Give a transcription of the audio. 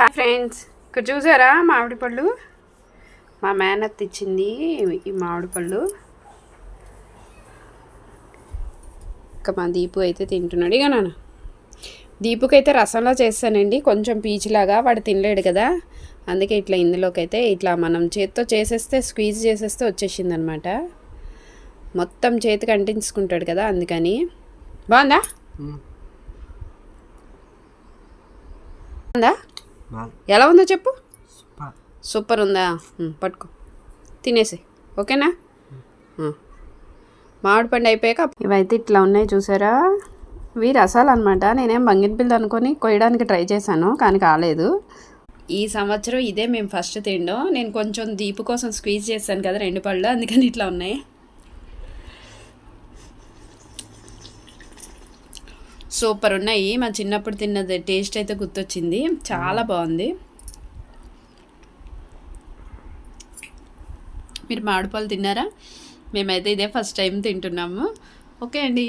Hi friends ఇక్కడ చూసారా మామిడి పళ్ళు? మా మేనత్ ఇచ్చింది ఈ మామిడి పళ్ళు. ఇంకా మా దీపు అయితే తింటున్నాడు. ఇక నాన్న. దీపుకి అయితే రసంలో చేస్తానండి. కొంచెం పీచులాగా వాడు తినలేడు కదా. అందుకే ఇట్లా ఇందులోకి అయితే ఇట్లా మనం చేత్తో చేసేస్తే స్క్వీజ్ చేసేస్తే వచ్చేసింది అనమాట మొత్తం చేతికి అంటించుకుంటాడు కదా అందుకని. బాగుందా? బాగుందా? ఎలా ఉందో చెప్పు. సూపర్. ఉందా? పట్టుకో. తినేసి. ఓకేనా. మామిడి పండు అయిపోయాక ఇవైతే ఇట్లా ఉన్నాయి చూసారా? ఇవి రసాలు అనమాట నేనేం బంగినపిల్లి అనుకొని కొయ్యడానికి ట్రై చేశాను కానీ కాలేదు. ఈ సంవత్సరం ఇదే మేము ఫస్ట్ తిండం. నేను కొంచెం దీపు కోసం స్క్వీజ్ చేశాను కదా రెండు పళ్ళు అందుకని ఇట్లా ఉన్నాయి. సూపర్ ఉన్నాయి. మా చిన్నప్పుడు తిన్నది టేస్ట్ అయితే గుర్తొచ్చింది. చాలా బాగుంది. మీరు మామిడిపళ్ళు తిన్నారా? మేమైతే ఇదే ఫస్ట్ టైం తింటున్నాము. ఓకే అండి.